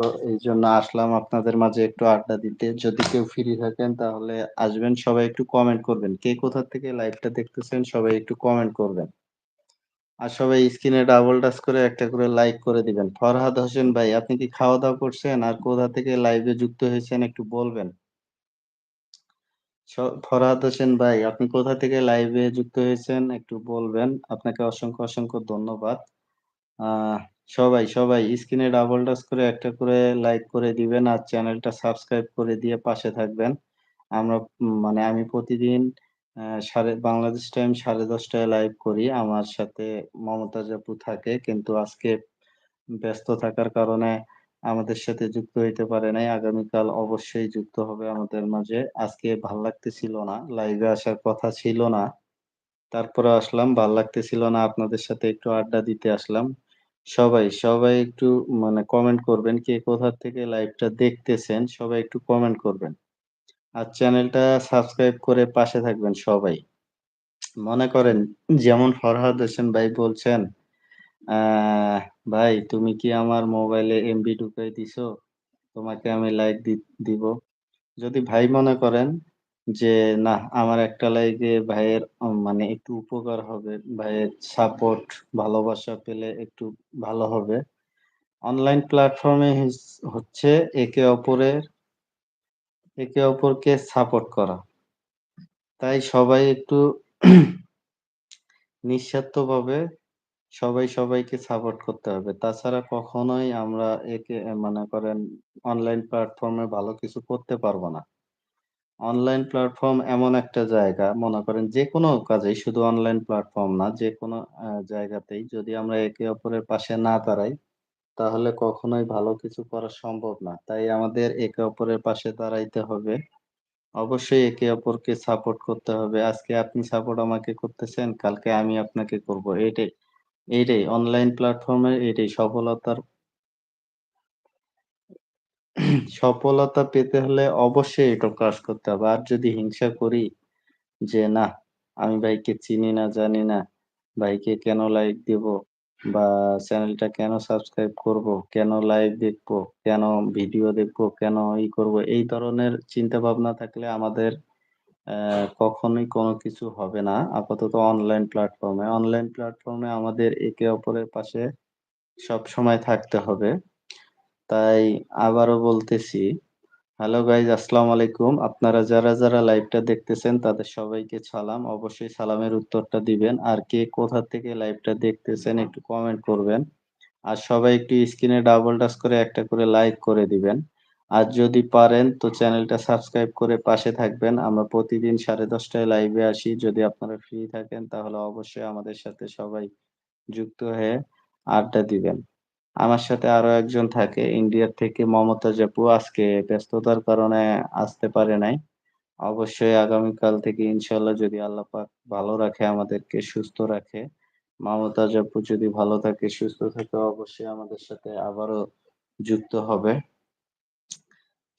তো এইজন্য আসলাম আপনাদের মাঝে একটু আড্ডা দিতে। যদি কেউ ফ্রি থাকেন তাহলে আসবেন। সবাই একটু কমেন্ট করবেন। কে কোথা থেকে লাইভটা দেখতেছেন সবাই একটু কমেন্ট করবেন। আর সবাই স্ক্রিনে ডাবল টাচ করে একটা করে লাইক করে দিবেন। ফরহাদ হোসেন ভাই আপনি কি খাওয়া-দাওয়া করছেন? আর কোথা থেকে লাইভে যুক্ত হয়েছেন একটু বলবেন? ফরহাদ হোসেন ভাই আপনি কোথা থেকে লাইভে যুক্ত হয়েছেন একটু বলবেন? আপনাকে অসংখ্য, অসংখ্য ধন্যবাদ। আ সবাই, সবাই স্ক্রিনে ডাবল টাচ করে একটা করে লাইক করে দিবেন আর চ্যানেলটা সাবস্ক্রাইব করে দিয়ে পাশে থাকবেন। আমরা মানে আমি প্রতিদিন সাড়ে বাংলাদেশ টাইম সাড়ে দশটায় লাইভ করি। আমার সাথে মমতাজ আপু থাকে। কিন্তু আজকে ব্যস্ত থাকার কারণে আমাদের সাথে যুক্ত হইতে পারে নাই। আগামীকাল অবশ্যই যুক্ত হবে আমাদের মাঝে। আজকে ভালো লাগতেছিল না। লাইভে আসার কথা ছিল না। তারপরে আসলাম। ভালো লাগতেছিল না। আপনাদের সাথে একটু আড্ডা দিতে আসলাম। সবাই, সবাই একটু মানে কমেন্ট করবেন। কে কোথা থেকে লাইভটা দেখতেছেন সবাই একটু কমেন্ট করবেন। আর চ্যানেলটা সাবস্ক্রাইব করে পাশে থাকবেন সবাই। মনে করেন যেমন ফরহাদ হোসেন ভাই বলছেন, "ভাই তুমি কি আমার মোবাইলে এমবি ঢুকাই দিছো? তোমাকে আমি লাইক দি দিব।" যদি ভাই মনে করেন যে না আমার একটা লাইকে ভাইয়ের মানে একটু উপকার হবে, ভাইয়ের সাপোর্ট ভালোবাসা পেলে একটু ভালো হবে। অনলাইন প্ল্যাটফর্মে হচ্ছে একে অপরের একে অপরকে সাপোর্ট করা। তাই সবাই একটু নিঃস্বার্থভাবে সবাই সবাইকে সাপোর্ট করতে হবে। তাছাড়া কখনোই আমরা একে মনে করেন অনলাইন প্ল্যাটফর্মে ভালো কিছু করতে পারব না। অনলাইন প্ল্যাটফর্ম এমন একটা জায়গা মনে করেন যে কোনো কাজেই শুধু অনলাইন প্ল্যাটফর্ম না, যেকোনো আ জায়গাতেই যদি আমরা একে অপরের পাশে না দাঁড়াই, তাহলে কখনোই ভালো কিছু করা সম্ভব না। তাই আমাদের একে অপরের পাশে দাঁড়াইতে হবে। অবশ্যই একে অপরকে সাপোর্ট করতে হবে। আজকে আপনি সাপোর্ট আমাকে করতেছেন, কালকে আমি আপনাকে করব। এটাই, এইটাই অনলাইন প্ল্যাটফর্মের এটাই সফলতার সফলতা পেতে হলে অবশ্যই এটা কাজ করতে হবে। আর যদি হিংসা করি যে না আমি ভাইকে চিনি না, জানি না, ভাইকে কেন লাইক দিব বা চ্যানেলটা কেন সাবস্ক্রাইব করব, কেন লাইভ দেখব, কেন ভিডিও দেখব, কেন ই করব। এই ধরনের চিন্তা ভাবনা থাকলে আমাদের কখনোই কোনো কিছু হবে না। আপাতত অনলাইন প্ল্যাটফর্মে। অনলাইন প্ল্যাটফর্মে আমাদের একে অপরের পাশে সবসময় থাকতে হবে। তাই আবারও বলতেছি, হ্যালো গাইজ আসসালামু আলাইকুম। আপনারা যারা, যারা লাইভটা দেখতেছেন তাদের সবাইকে সালাম। অবশ্যই সালামের উত্তরটা দিবেন। আর কে কোথা থেকে লাইভটা দেখতেছেন একটু কমেন্ট করবেন। আর সবাই একটু স্ক্রিনে ডাবল টাচ করে একটা করে লাইক করে দিবেন। আর যদি পারেন তো চ্যানেলটা সাবস্ক্রাইব করে পাশে থাকবেন। আমরা প্রতিদিন 10:30 টায় লাইভে আসি। যদি আপনারা ফ্রি থাকেন তাহলে অবশ্যই আমাদের সাথে সবাই যুক্ত হয়ে আড্ডা দিবেন। আমার সাথে আরও একজন থাকে ইন্ডিয়ার থেকে মমতাজ আপু। আজকে ব্যস্ততার কারণে আসতে পারে নাই। অবশ্যই আগামীকাল থেকে ইনশাআল্লাহ যদি আল্লাহ পাক ভালো রাখে আমাদেরকে, সুস্থ রাখে, মমতাজ আপু যদি ভালো থাকে, সুস্থ থাকে অবশ্যই আমাদের সাথে আবারও যুক্ত হবে।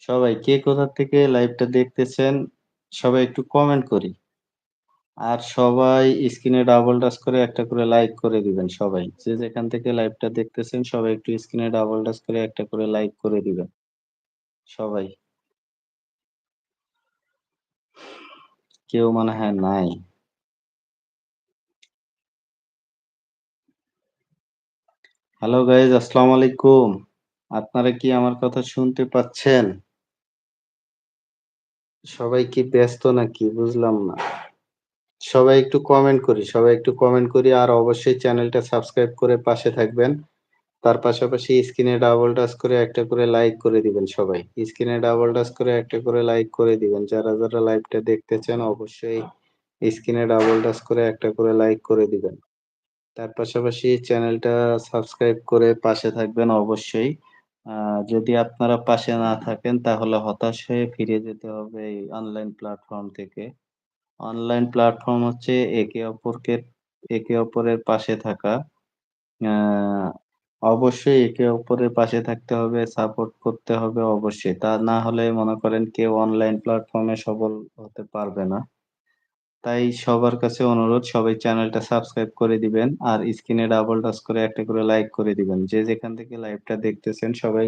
সবাই কে কোথা থেকে লাইভটা দেখতেছেন সবাই একটু কমেন্ট করি। আর সবাই স্ক্রিনে ডাবল টাচ করে একটা করে লাইক করে দিবেন সবাই। যে যেখান থেকে লাইভটা দেখতেছেন, সবাই একটু স্ক্রিনে ডাবল টাচ করে একটা করে লাইক করে দিবেন। সবাই। কেউ মনে হয় নাই। হ্যালো গাইজ আসসালামু আলাইকুম। আপনারা কি আমার কথা শুনতে পাচ্ছেন? সবাই কি ব্যস্ত নাকি বুঝলাম না। সবাই একটু কমেন্ট করি, সবাই একটু কমেন্ট করি আর অবশ্যই চ্যানেলটা সাবস্ক্রাইব করে পাশে থাকবেন। তার পাশাপাশি স্ক্রিনে ডাবল টাচ করে একটা করে লাইক করে দিবেন সবাই। স্ক্রিনে ডাবল টাচ করে একটা করে লাইক করে দিবেন। যারা, যারা লাইভটা দেখতেছেন অবশ্যই স্ক্রিনে ডাবল টাচ করে একটা করে লাইক করে দিবেন। তার পাশাপাশি চ্যানেলটা সাবস্ক্রাইব করে পাশে থাকবেন অবশ্যই। যদি আপনারা পাশে না থাকেন তাহলে হতাশ হয়ে ফিরে যেতে হবে এই অনলাইন প্ল্যাটফর্ম থেকে। অনলাইন প্ল্যাটফর্ম হচ্ছে একে অপরকে একে অপরের পাশে থাকা। অবশ্যই একে অপরের পাশে থাকতে হবে, সাপোর্ট করতে হবে অবশ্যই। তা না হলে মনে করেন কেউ অনলাইন প্ল্যাটফর্মে সফল হতে পারবে না। তাই সবার কাছে অনুরোধ সবাই চ্যানেলটা সাবস্ক্রাইব করে দিবেন। আর স্ক্রিনে ডাবল টাচ করে একটা করে লাইক করে দিবেন। যে যেখান থেকে লাইভটা দেখতেছেন সবাই